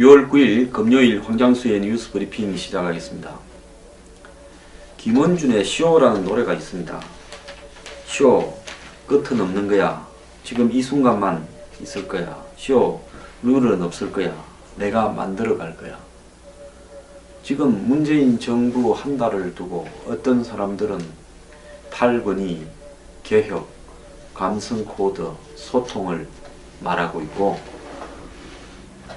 6월 9일 금요일 황장수의 뉴스 브리핑 시작하겠습니다. 김원준의 쇼라는 노래가 있습니다. 쇼, 끝은 없는 거야. 지금 이 순간만 있을 거야. 쇼, 룰은 없을 거야. 내가 만들어 갈 거야. 지금 문재인 정부 한 달을 두고 어떤 사람들은 탈건이, 개혁, 감성 코드, 소통을 말하고 있고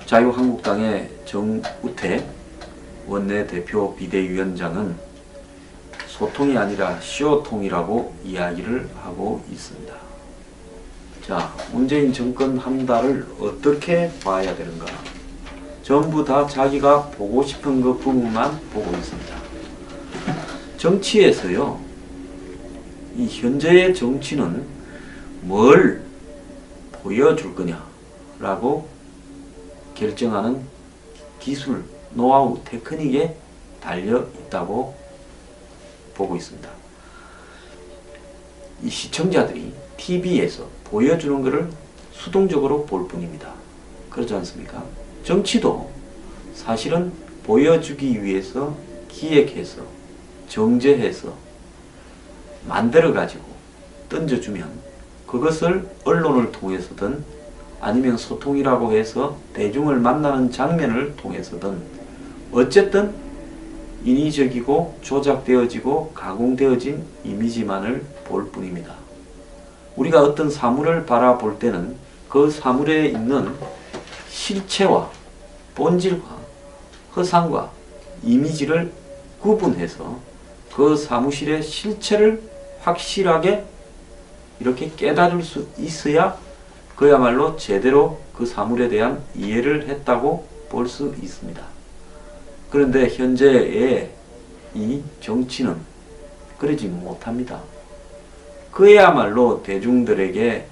자유한국당의 정우택 원내대표 비대위원장은 소통이 아니라 쇼통이라고 이야기를 하고 있습니다. 자, 문재인 정권 한 달을 어떻게 봐야 되는가? 전부 다 자기가 보고 싶은 그 부분만 보고 있습니다. 정치에서요, 이 현재의 정치는 뭘 보여줄 거냐라고 결정하는 기술, 노하우, 테크닉에 달려 있다고 보고 있습니다. 이 시청자들이 TV에서 보여주는 것을 수동적으로 볼 뿐입니다. 그렇지 않습니까? 정치도 사실은 보여주기 위해서 기획해서 정제해서 만들어 가지고 던져주면 그것을 언론을 통해서든 아니면 소통이라고 해서 대중을 만나는 장면을 통해서든 어쨌든 인위적이고 조작되어지고 가공되어진 이미지만을 볼 뿐입니다. 우리가 어떤 사물을 바라볼 때는 그 사물에 있는 실체와 본질과 허상과 이미지를 구분해서 그 사무실의 실체를 확실하게 이렇게 깨달을 수 있어야 그야말로 제대로 그 사물에 대한 이해를 했다고 볼 수 있습니다. 그런데 현재의 이 정치는 그러지 못합니다. 그야말로 대중들에게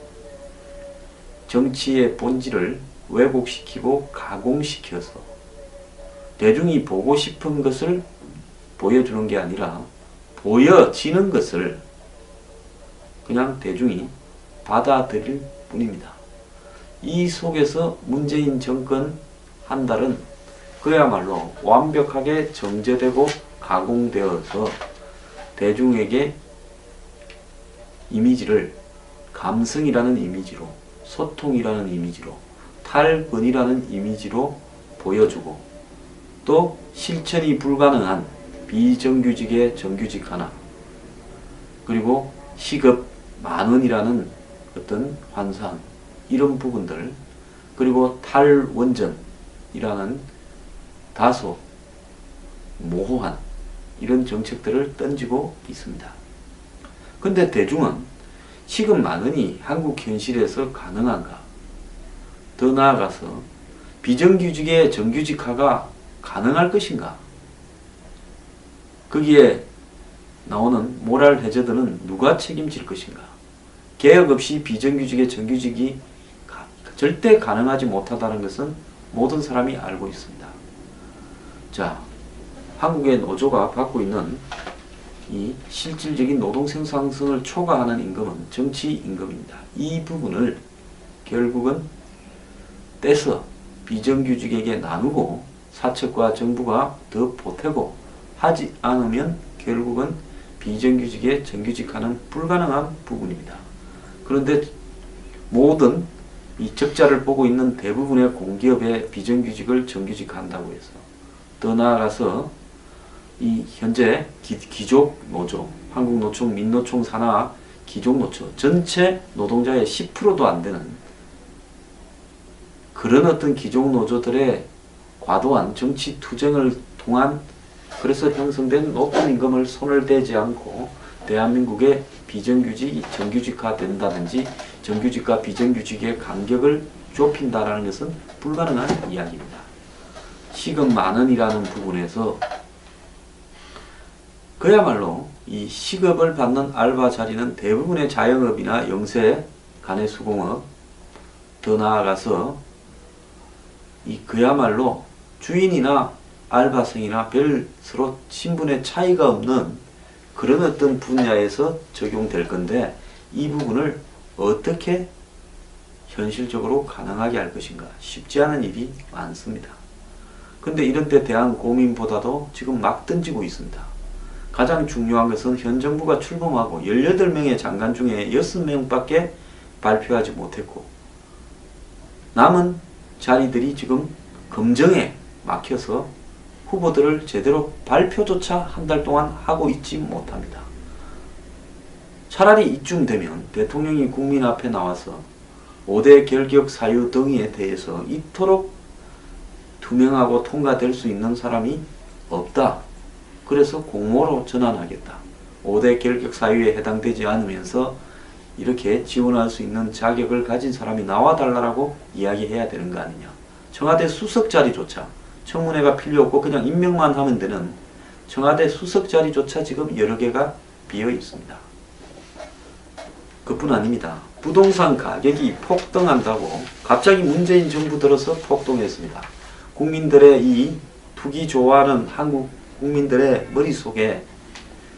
정치의 본질을 왜곡시키고 가공시켜서 대중이 보고 싶은 것을 보여주는 게 아니라 보여지는 것을 그냥 대중이 받아들일 뿐입니다. 이 속에서 문재인 정권 한 달은 그야말로 완벽하게 정제되고 가공되어서 대중에게 이미지를 감성이라는 이미지로 소통이라는 이미지로 탈권이라는 이미지로 보여주고 또 실천이 불가능한 비정규직의 정규직 하나 그리고 시급 만 원이라는 어떤 환상 이런 부분들 그리고 탈원전이라는 다소 모호한 이런 정책들을 던지고 있습니다. 근데 대중은 만 원이 한국 현실에서 가능한가? 더 나아가서 비정규직의 정규직화가 가능할 것인가? 거기에 나오는 모랄 해저드는 누가 책임질 것인가? 개혁 없이 비정규직의 정규직이 가- 절대 가능하지 못하다는 것은 모든 사람이 알고 있습니다. 자, 한국의 노조가 받고 있는 이 실질적인 노동 생산성을 초과하는 임금은 정치 임금입니다. 이 부분을 결국은 떼서 비정규직에게 나누고 사측과 정부가 더 보태고 하지 않으면 결국은 비정규직의 정규직화는 불가능한 부분입니다. 그런데 모든 이 적자를 보고 있는 대부분의 공기업의 비정규직을 정규직화한다고 해서 더 나아가서 이 현재 기, 기족 노조, 한국노총, 민노총 산하 기족 노조 전체 노동자의 10%도 안 되는 그런 어떤 기족 노조들의 과도한 정치 투쟁을 통한 그래서 형성된 높은 임금을 손을 대지 않고 대한민국의 비정규직이 정규직화 된다든지 정규직과 비정규직의 간격을 좁힌다라는 것은 불가능한 이야기입니다. 시급 만 원이라는 부분에서 그야말로 이 시급을 받는 알바 자리는 대부분의 자영업이나 영세, 간해수공업, 더 나아가서 이 그야말로 주인이나 알바생이나 별 서로 신분의 차이가 없는 그런 어떤 분야에서 적용될 건데 이 부분을 어떻게 현실적으로 가능하게 할 것인가 쉽지 않은 일이 많습니다. 근데 이런 데 대한 고민보다도 지금 막 던지고 있습니다. 가장 중요한 것은 현 정부가 출범하고 18명의 장관 중에 6명밖에 발표하지 못했고 남은 자리들이 지금 검증에 막혀서 후보들을 제대로 발표조차 한 달 동안 하고 있지 못합니다. 차라리 이쯤 되면 대통령이 국민 앞에 나와서 5대 결격 사유 등에 대해서 이토록 투명하고 통과될 수 있는 사람이 없다. 그래서 공모로 전환하겠다. 5대 결격 사유에 해당되지 않으면서 이렇게 지원할 수 있는 자격을 가진 사람이 나와달라고 이야기해야 되는 거 아니냐. 청와대 수석 자리조차 청문회가 필요 없고 그냥 임명만 하면 되는 청와대 수석 자리조차 지금 여러 개가 비어 있습니다. 그뿐 아닙니다. 부동산 가격이 폭등한다고 갑자기 문재인 정부 들어서 폭등했습니다. 국민들의 이 투기 좋아하는 한국 국민들의 머릿속에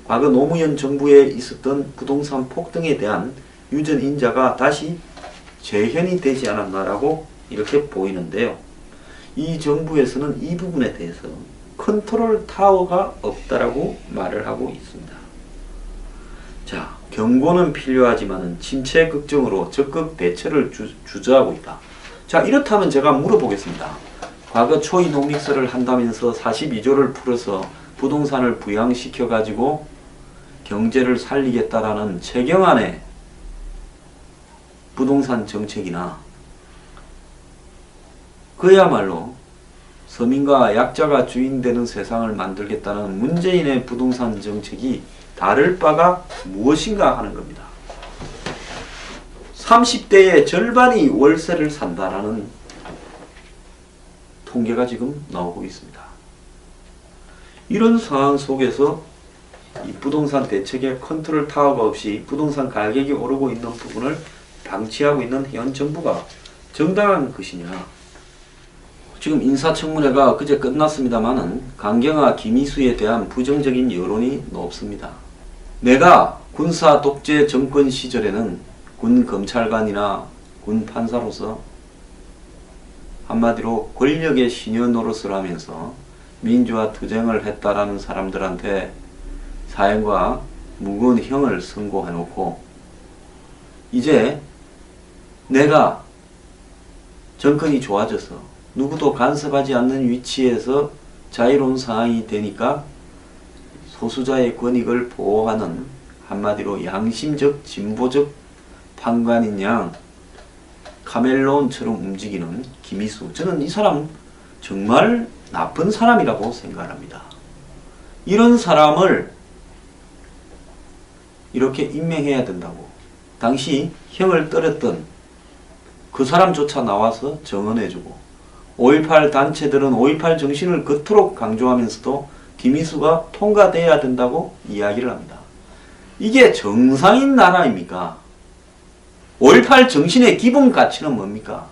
과거 노무현 정부에 있었던 부동산 폭등에 대한 유전 인자가 다시 재현이 되지 않았나라고 이렇게 보이는데요. 이 정부에서는 이 부분에 대해서 컨트롤 타워가 없다라고 말을 하고 있습니다. 자, 경고는 필요하지만 침체 걱정으로 적극 대처를 주, 주저하고 있다. 자, 이렇다면 제가 물어보겠습니다. 과거 초이 농익설을 한다면서 42조를 풀어서 부동산을 부양시켜 가지고 경제를 살리겠다라는 최경안의 부동산 정책이나 그야말로 서민과 약자가 주인 되는 세상을 만들겠다는 문재인의 부동산 정책이 다를 바가 무엇인가 하는 겁니다. 30대의 절반이 월세를 산다라는 통계가 지금 나오고 있습니다. 이런 상황 속에서 이 부동산 대책의 컨트롤 타워가 없이 부동산 가격이 오르고 있는 부분을 방치하고 있는 현 정부가 정당한 것이냐? 지금 인사청문회가 그제 끝났습니다만은 강경화 김희수에 대한 부정적인 여론이 높습니다. 내가 군사 독재 정권 시절에는 군 검찰관이나 군 판사로서 한마디로 권력의 신여 노릇을 하면서 민주화 투쟁을 했다라는 사람들한테 사형과 무거운 형을 선고해 놓고 이제 내가 정권이 좋아져서 누구도 간섭하지 않는 위치에서 자유로운 상황이 되니까 소수자의 권익을 보호하는 한마디로 양심적 진보적 판관인 양 카멜론처럼 움직이는 김희수 저는 이 사람 정말 나쁜 사람이라고 생각합니다. 이런 사람을 이렇게 임명해야 된다고 당시 형을 떨었던 그 사람조차 나와서 정언해주고 5.18 단체들은 5.18 정신을 그토록 강조하면서도 김희수가 통과돼야 된다고 이야기를 합니다. 이게 정상인 나라입니까? 5.18 정신의 기본 가치는 뭡니까?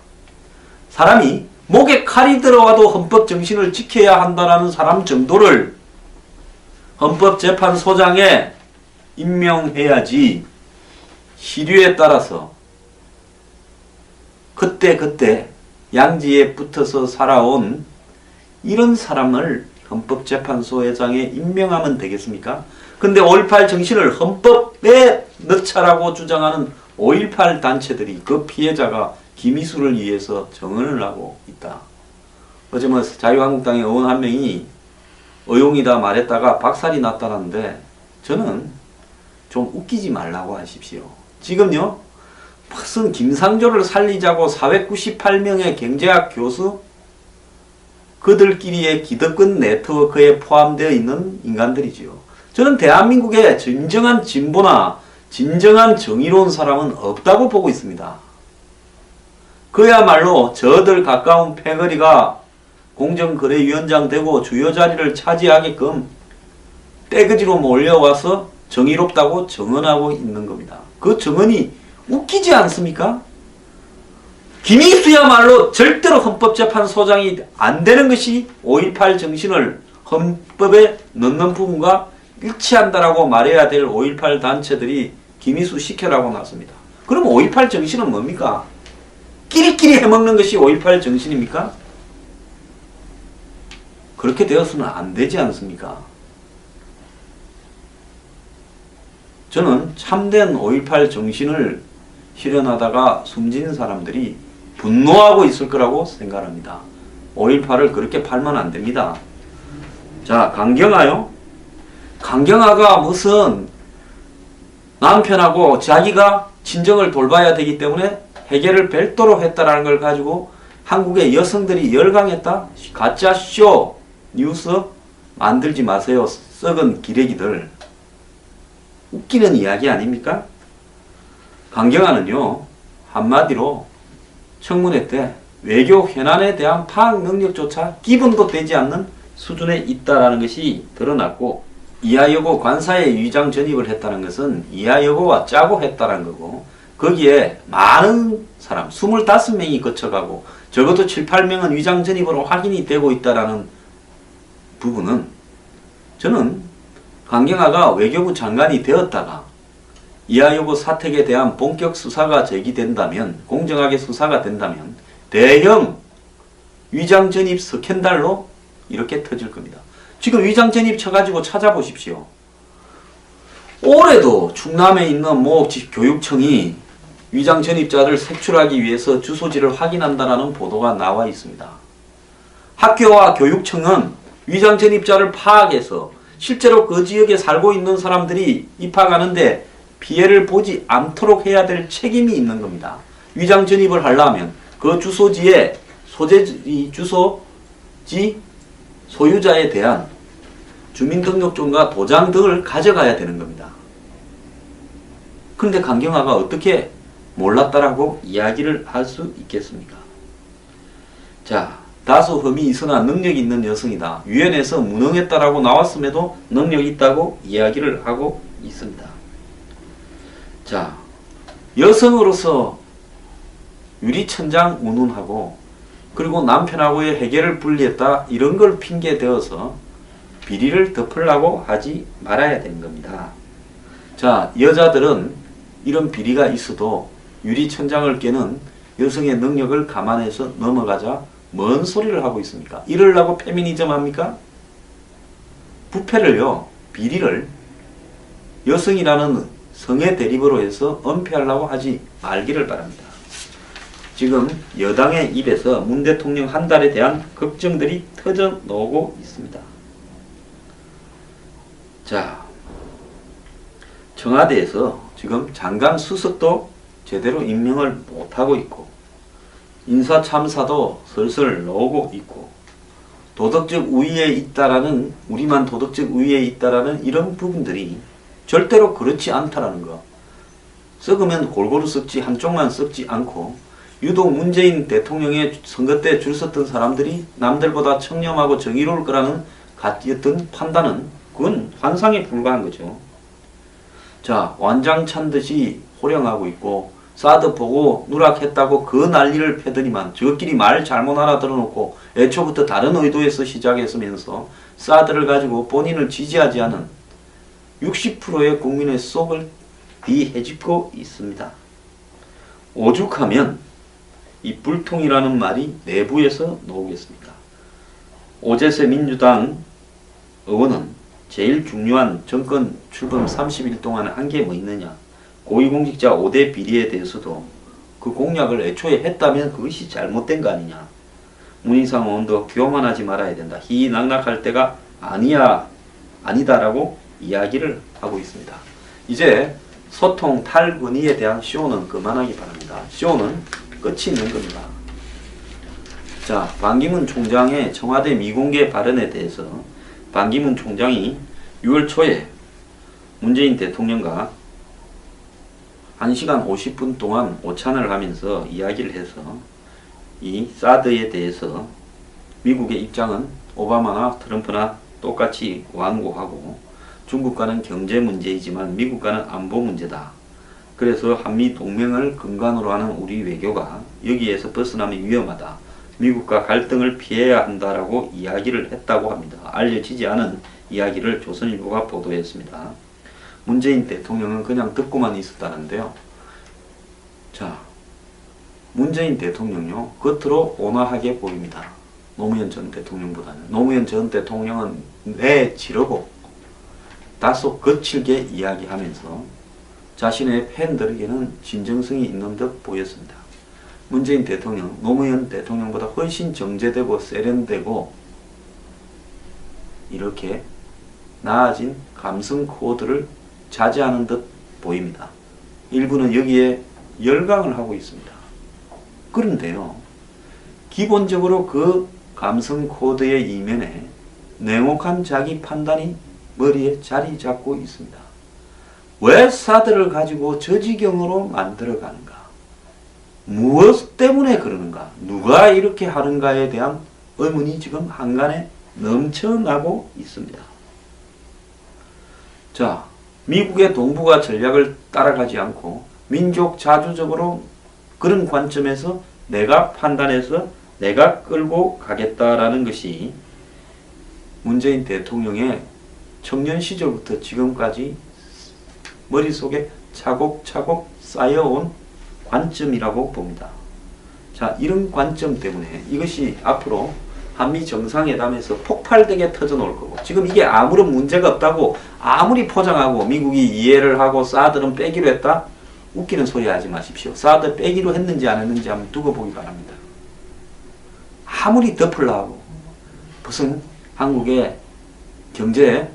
사람이 목에 칼이 들어와도 헌법 정신을 지켜야 한다라는 사람 정도를 헌법재판소장에 임명해야지 시류에 따라서 그때 그때 양지에 붙어서 살아온 이런 사람을 헌법재판소회장에 임명하면 되겠습니까? 근데 5.18 정신을 헌법에 넣자라고 주장하는 5.18 단체들이 그 피해자가 김희수를 위해서 정언을 하고 있다. 어제 뭐 자유한국당의 의원 한 명이 의용이다 말했다가 박살이 났다는데 저는 좀 웃기지 말라고 하십시오. 지금요, 무슨 김상조를 살리자고 498명의 경제학 교수 그들끼리의 기득권 네트워크에 포함되어 있는 인간들이지요. 저는 대한민국의 진정한 진보나 진정한 정의로운 사람은 없다고 보고 있습니다. 그야말로 저들 가까운 패거리가 공정거래위원장 되고 주요 자리를 차지하게끔 떼그지로 몰려와서 정의롭다고 정언하고 있는 겁니다. 그 정언이 웃기지 않습니까? 김희수야말로 절대로 헌법재판소장이 안 되는 것이 5.18 정신을 헌법에 넣는 부분과 일치한다라고 말해야 될 5.18 단체들이 김희수 시켜라고 나섭니다. 그럼 5.18 정신은 뭡니까? 끼리끼리 해먹는 것이 5.18 정신입니까? 그렇게 되어서는 안 되지 않습니까? 저는 참된 5.18 정신을 실현하다가 숨진 사람들이 분노하고 있을 거라고 생각합니다. 5.18을 그렇게 팔면 안 됩니다. 자, 강경하요? 강경하가 무슨 남편하고 자기가 친정을 돌봐야 되기 때문에 해결을 별도로 했다라는 걸 가지고 한국의 여성들이 열광했다? 가짜 쇼 뉴스 만들지 마세요. 썩은 기레기들. 웃기는 이야기 아닙니까? 강경하는요, 한마디로 청문회 때 외교 현안에 대한 파악 능력조차 기본도 되지 않는 수준에 있다라는 것이 드러났고, 이하여고 관사에 위장 전입을 했다는 것은 이하여고와 짜고 했다는 거고, 거기에 많은 사람, 25명이 거쳐가고, 적어도 7, 8명은 위장 전입으로 확인이 되고 있다라는 부분은 저는 강경화가 외교부 장관이 되었다가 이하여고 사택에 대한 본격 수사가 제기된다면 공정하게 수사가 된다면 대형 위장 전입 스캔들로 이렇게 터질 겁니다. 지금 위장 전입 쳐가지고 찾아보십시오. 올해도 충남에 있는 모 지- 교육청이 위장 전입자를 색출하기 위해서 주소지를 확인한다라는 보도가 나와 있습니다. 학교와 교육청은 위장 전입자를 파악해서 실제로 그 지역에 살고 있는 사람들이 입학하는데 피해를 보지 않도록 해야 될 책임이 있는 겁니다. 위장 전입을 하려면 그 주소지에 소재지 주소지 소유자에 대한 주민등록증과 도장 등을 가져가야 되는 겁니다. 그런데 강경화가 어떻게 몰랐다라고 이야기를 할 수 있겠습니까? 자, 다소 흠이 있으나 능력 있는 여성이다. 유엔에서 무능했다라고 나왔음에도 능력 있다고 이야기를 하고 있습니다. 자, 여성으로서 유리천장 운운하고 그리고 남편하고의 해결을 분리했다 이런 걸 핑계 대어서 비리를 덮으려고 하지 말아야 되는 겁니다. 자, 여자들은 이런 비리가 있어도 유리천장을 깨는 여성의 능력을 감안해서 넘어가자 뭔 소리를 하고 있습니까? 이러려고 페미니즘 합니까? 부패를요, 비리를 여성이라는 성의 대립으로 해서 은폐하려고 하지 말기를 바랍니다. 지금 여당의 입에서 문 대통령 한 달에 대한 걱정들이 터져 나오고 있습니다. 자, 청와대에서 지금 장관 수석도 제대로 임명을 못하고 있고, 인사 참사도 슬슬 나오고 있고, 도덕적 우위에 있다라는, 우리만 도덕적 우위에 있다라는 이런 부분들이 절대로 그렇지 않다라는 거. 썩으면 골고루 썩지 한쪽만 썩지 않고 유독 문재인 대통령의 선거 때 줄 섰던 사람들이 남들보다 청렴하고 정의로울 거라는 같은 판단은 그건 환상에 불과한 거죠. 자 완장 찬 듯이 호령하고 있고 사드 보고 누락했다고 그 난리를 패더니만 저끼리 말 잘못 알아들어놓고 애초부터 다른 의도에서 시작했으면서 사드를 가지고 본인을 지지하지 않은 60%의 국민의 속을 뒤헤집고 있습니다. 오죽하면 이 불통이라는 말이 내부에서 나오겠습니까? 오재세 민주당 의원은 제일 중요한 정권 출범 30일 동안 한게 뭐 있느냐? 고위공직자 5대 비리에 대해서도 그 공약을 애초에 했다면 그것이 잘못된 거 아니냐? 문희상 의원도 교만하지 말아야 된다. 희낙낙할 때가 아니야, 아니다라고 이야기를 하고 있습니다. 이제 소통 탈근위에 대한 쇼는 그만하기 바랍니다. 쇼는 끝이 있는 겁니다. 자, 반기문 총장의 청와대 미공개 발언에 대해서 반기문 총장이 6월 초에 문재인 대통령과 1시간 50분 동안 오찬을 하면서 이야기를 해서 이 사드에 대해서 미국의 입장은 오바마나 트럼프나 똑같이 완고하고 중국과는 경제 문제이지만 미국과는 안보 문제다. 그래서 한미 동맹을 근간으로 하는 우리 외교가 여기에서 벗어나면 위험하다. 미국과 갈등을 피해야 한다라고 이야기를 했다고 합니다. 알려지지 않은 이야기를 조선일보가 보도했습니다. 문재인 대통령은 그냥 듣고만 있었다는데요. 자, 문재인 대통령요 겉으로 온화하게 보입니다. 노무현 전 대통령보다는 노무현 전 대통령은 내 지르고 다소 거칠게 이야기하면서 자신의 팬들에게는 진정성이 있는 듯 보였습니다. 문재인 대통령, 노무현 대통령보다 훨씬 정제되고 세련되고 이렇게 나아진 감성 코드를 자제하는 듯 보입니다. 일부는 여기에 열광을 하고 있습니다. 그런데요, 기본적으로 그 감성 코드의 이면에 냉혹한 자기 판단이 머리에 자리 잡고 있습니다. 왜 사드를 가지고 저 지경으로 만들어 가는가? 무엇 때문에 그러는가? 누가 이렇게 하는가에 대한 의문이 지금 한간에 넘쳐나고 있습니다. 자, 미국의 동북아 전략을 따라가지 않고 민족 자주적으로 그런 관점에서 내가 판단해서 내가 끌고 가겠다라는 것이 문재인 대통령의 청년 시절부터 지금까지 머릿속에 차곡차곡 쌓여온 관점이라고 봅니다. 자, 이런 관점 때문에 이것이 앞으로 한미 정상회담에서 폭발되게 터져 놓을 거고 지금 이게 아무런 문제가 없다고 아무리 포장하고 미국이 이해를 하고 사드는 빼기로 했다? 웃기는 소리 하지 마십시오. 사드 빼기로 했는지 안 했는지 한번 두고 보기 바랍니다. 아무리 덮으려고 무슨 한국의 경제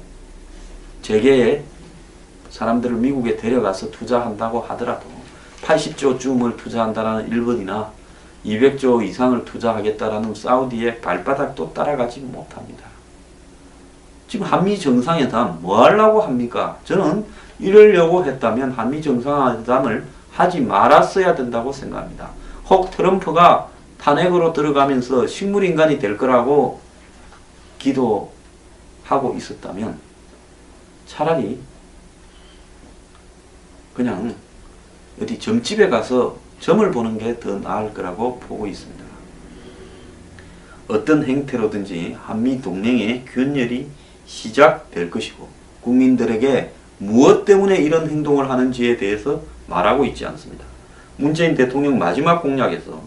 재계에 사람들을 미국에 데려가서 투자한다고 하더라도 80조 쯤을 투자한다는 일본이나 200조 이상을 투자하겠다라는 사우디의 발바닥도 따라가지 못합니다. 지금 한미 정상회담 뭐 하려고 합니까? 저는 이러려고 했다면 한미 정상회담을 하지 말았어야 된다고 생각합니다. 혹 트럼프가 탄핵으로 들어가면서 식물인간이 될 거라고 기도하고 있었다면 차라리 그냥 어디 점집에 가서 점을 보는 게 더 나을 거라고 보고 있습니다. 어떤 행태로든지 한미 동맹의 균열이 시작될 것이고 국민들에게 무엇 때문에 이런 행동을 하는지에 대해서 말하고 있지 않습니다. 문재인 대통령 마지막 공약에서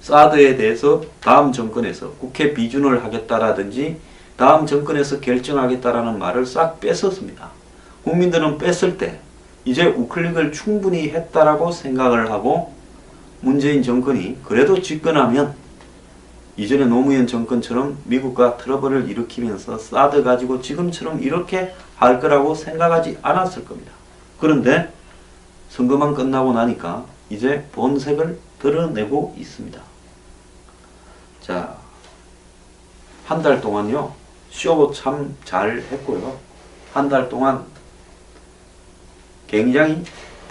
사드에 대해서 다음 정권에서 국회 비준을 하겠다라든지 다음 정권에서 결정하겠다라는 말을 싹 뺐었습니다. 국민들은 뺐을 때 이제 우클릭을 충분히 했다라고 생각을 하고 문재인 정권이 그래도 집권하면 이전에 노무현 정권처럼 미국과 트러블을 일으키면서 사드 가지고 지금처럼 이렇게 할 거라고 생각하지 않았을 겁니다. 그런데 선거만 끝나고 나니까 이제 본색을 드러내고 있습니다. 자, 한 달 동안요, 쇼 참 잘 했고요. 한 달 동안 굉장히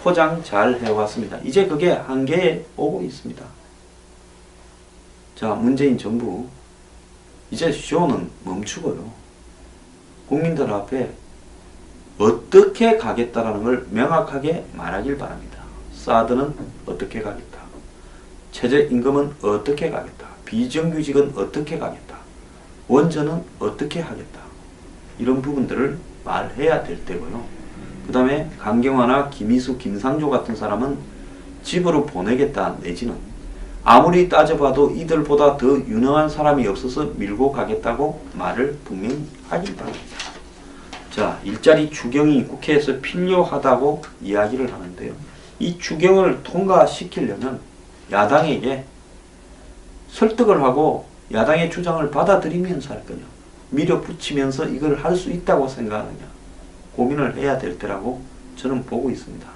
포장 잘 해왔습니다. 이제 그게 한계에 오고 있습니다. 자, 문재인 정부, 이제 쇼는 멈추고요. 국민들 앞에 어떻게 가겠다라는 걸 명확하게 말하길 바랍니다. 사드는 어떻게 가겠다. 최저임금은 어떻게 가겠다. 비정규직은 어떻게 가겠다. 원전은 어떻게 하겠다. 이런 부분들을 말해야 될 때고요. 그 다음에 강경화나 김희수, 김상조 같은 사람은 집으로 보내겠다 내지는 아무리 따져봐도 이들보다 더 유능한 사람이 없어서 밀고 가겠다고 말을 분명히 하길 바랍니다. 자, 일자리 추경이 국회에서 필요하다고 이야기를 하는데요. 이 추경을 통과시키려면 야당에게 설득을 하고 야당의 주장을 받아들이면서 할 거냐. 밀어붙이면서 이걸 할 수 있다고 생각하느냐. 고민을 해야 될 때라고 저는 보고 있습니다.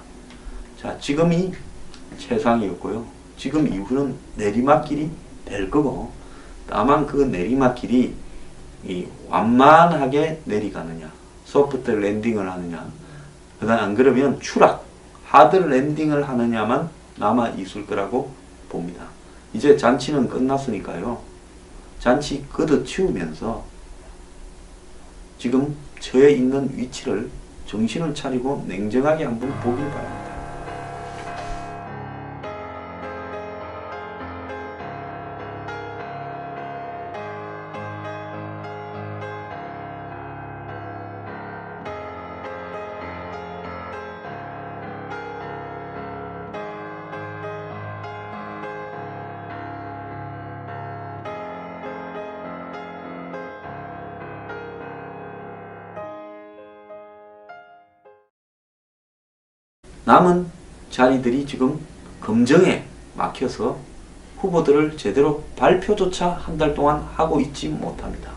자, 지금이 최상이었고요. 지금 이후는 내리막길이 될 거고, 다만 그 내리막길이 이 완만하게 내리가느냐, 소프트 랜딩을 하느냐, 그다음 안 그러면 추락, 하드 랜딩을 하느냐만 남아 있을 거라고 봅니다. 이제 잔치는 끝났으니까요. 잔치 걷어치우면서 지금 처해 있는 위치를 정신을 차리고 냉정하게 한번 보길 바랍니다. 남은 자리들이 지금 검증에 막혀서 후보들을 제대로 발표조차 한 달 동안 하고 있지 못합니다.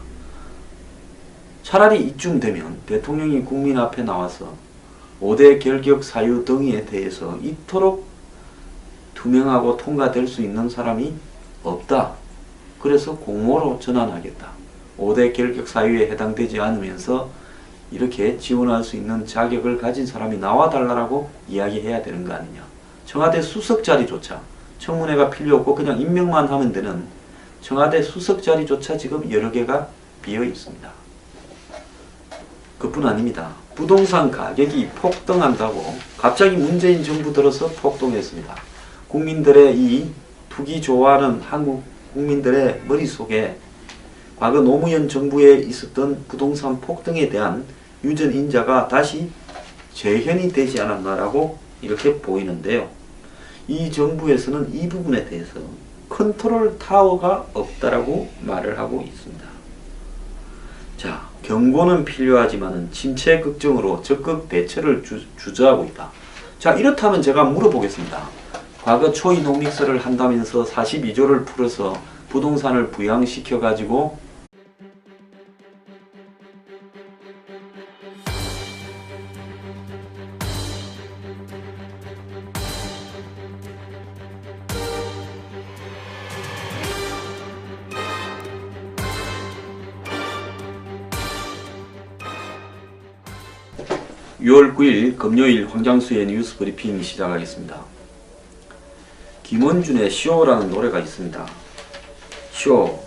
차라리 이쯤 되면 대통령이 국민 앞에 나와서 5대 결격 사유 등에 대해서 이토록 투명하고 통과될 수 있는 사람이 없다. 그래서 공모로 전환하겠다. 5대 결격 사유에 해당되지 않으면서 이렇게 지원할 수 있는 자격을 가진 사람이 나와달라고 이야기해야 되는 거 아니냐. 청와대 수석 자리조차 청문회가 필요 없고 그냥 임명만 하면 되는 청와대 수석 자리조차 지금 여러 개가 비어 있습니다. 그뿐 아닙니다. 부동산 가격이 폭등한다고 갑자기 문재인 정부 들어서 폭등했습니다. 국민들의 이 투기 좋아하는 한국 국민들의 머릿속에 과거 노무현 정부에 있었던 부동산 폭등에 대한 유전 인자가 다시 재현이 되지 않았나라고 이렇게 보이는데요. 이 정부에서는 이 부분에 대해서 컨트롤 타워가 없다라고 말을 하고 있습니다. 자, 경고는 필요하지만 침체 걱정으로 적극 대처를 주, 주저하고 있다. 자, 이렇다면 제가 물어보겠습니다. 과거 초이 농믹서를 한다면서 42조를 풀어서 부동산을 부양시켜 가지고 (6월 9일) 금요일 황장수의 뉴스 브리핑 시작하겠습니다. 김원준의 쇼라는 노래가 있습니다. 쇼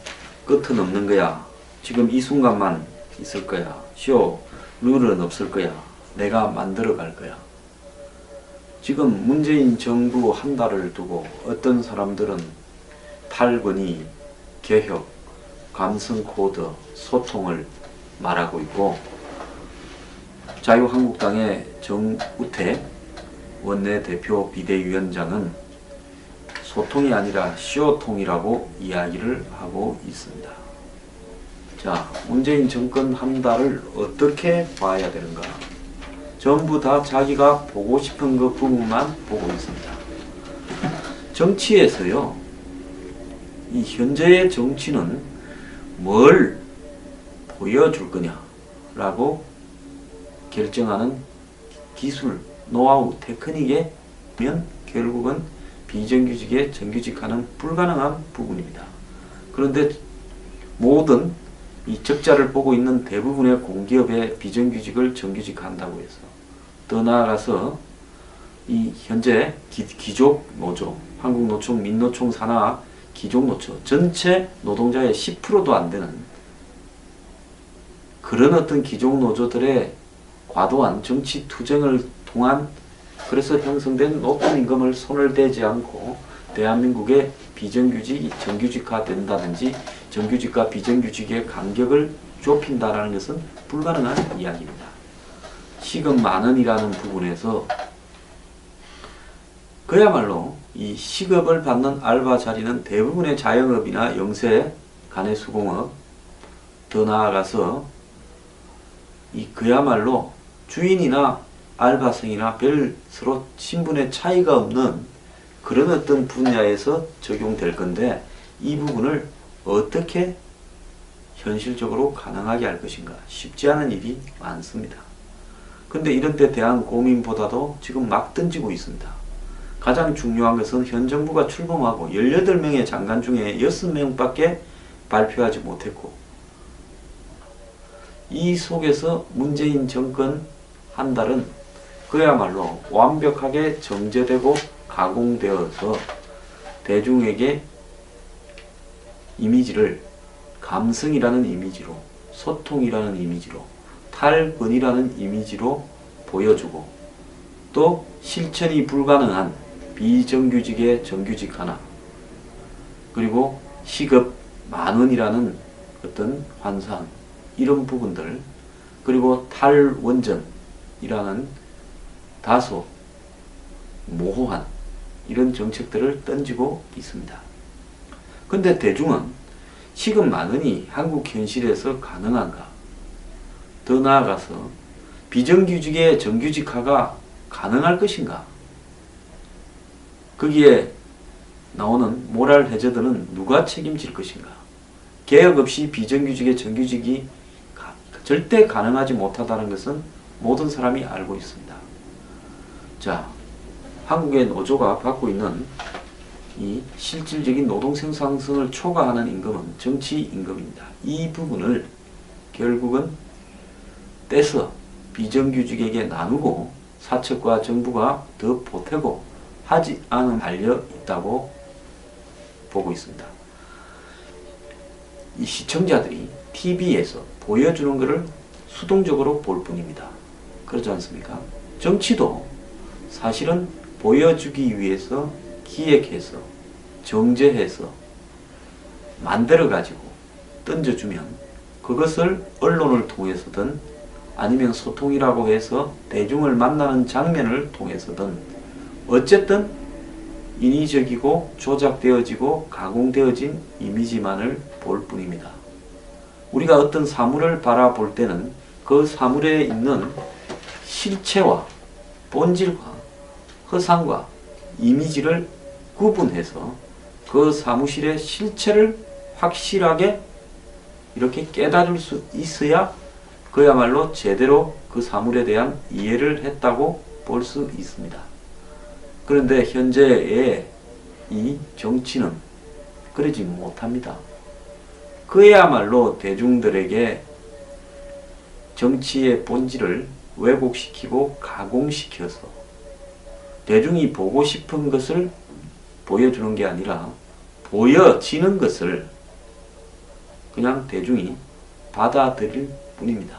끝은 없는 거야. 지금 이 순간만 있을 거야. 쇼 룰은 없을 거야. 내가 만들어 갈 거야. 지금 문재인 정부 한 달을 두고 어떤 사람들은 탈권위, 개혁, 감성 코드, 소통을 말하고 있고 자유한국당의 정우택 원내대표 비대위원장은 소통이 아니라 쇼통이라고 이야기를 하고 있습니다. 자, 문재인 정권 한 달을 어떻게 봐야 되는가? 전부 다 자기가 보고 싶은 그 부분만 보고 있습니다. 정치에서요, 이 현재의 정치는 뭘 보여줄 거냐라고 결정하는 기술, 노하우, 테크닉에 면 결국은 비정규직에 정규직화는 불가능한 부분입니다. 그런데 모든 이 적자를 보고 있는 대부분의 공기업의 비정규직을 정규직한다고 해서 더 나아가서 이 현재 기, 기족 노조, 한국노총, 민노총 산하 기족 노조 전체 노동자의 10%도 안 되는 그런 어떤 기족 노조들의 과도한 정치 투쟁을 통한 그래서 형성된 높은 임금을 손을 대지 않고 대한민국의 비정규직이 정규직화 된다든지 정규직과 비정규직의 간격을 좁힌다라는 것은 불가능한 이야기입니다. 시급 만 원이라는 부분에서 그야말로 이 시급을 받는 알바 자리는 대부분의 자영업이나 영세, 간해수공업, 더 나아가서 이 그야말로 주인이나 알바생이나 별 서로 신분의 차이가 없는 그런 어떤 분야에서 적용될 건데 이 부분을 어떻게 현실적으로 가능하게 할 것인가 쉽지 않은 일이 많습니다. 근데 이런 데 대한 고민보다도 지금 막 던지고 있습니다. 가장 중요한 것은 현 정부가 출범하고 18명의 장관 중에 6명밖에 발표하지 못했고 이 속에서 문재인 정권 한 달은 그야말로 완벽하게 정제되고 가공되어서 대중에게 이미지를 감성이라는 이미지로 소통이라는 이미지로 탈권이라는 이미지로 보여주고 또 실천이 불가능한 비정규직의 정규직 하나 그리고 시급 만 원이라는 어떤 환상 이런 부분들 그리고 탈원전 이라는 다소 모호한 이런 정책들을 던지고 있습니다. 근데 대중은 만 원이 한국 현실에서 가능한가? 더 나아가서 비정규직의 정규직화가 가능할 것인가? 거기에 나오는 모랄 해저들은 누가 책임질 것인가? 개혁 없이 비정규직의 정규직이 가- 절대 가능하지 못하다는 것은 모든 사람이 알고 있습니다. 자, 한국의 노조가 받고 있는 이 실질적인 노동 생산성을 초과하는 임금은 정치 임금입니다. 이 부분을 결국은 떼서 비정규직에게 나누고 사측과 정부가 더 보태고 하지 않은 달려 있다고 보고 있습니다. 이 시청자들이 TV에서 보여주는 것을 수동적으로 볼 뿐입니다. 그렇지 않습니까? 정치도 사실은 보여주기 위해서 기획해서 정제해서 만들어 가지고 던져주면 그것을 언론을 통해서든 아니면 소통이라고 해서 대중을 만나는 장면을 통해서든 어쨌든 인위적이고 조작되어지고 가공되어진 이미지만을 볼 뿐입니다. 우리가 어떤 사물을 바라볼 때는 그 사물에 있는 실체와 본질과 허상과 이미지를 구분해서 그 사무실의 실체를 확실하게 이렇게 깨달을 수 있어야 그야말로 제대로 그 사물에 대한 이해를 했다고 볼 수 있습니다. 그런데 현재의 이 정치는 그러지 못합니다. 그야말로 대중들에게 정치의 본질을 왜곡시키고 가공시켜서 대중이 보고 싶은 것을 보여주는 게 아니라 보여지는 것을 그냥 대중이 받아들일 뿐입니다.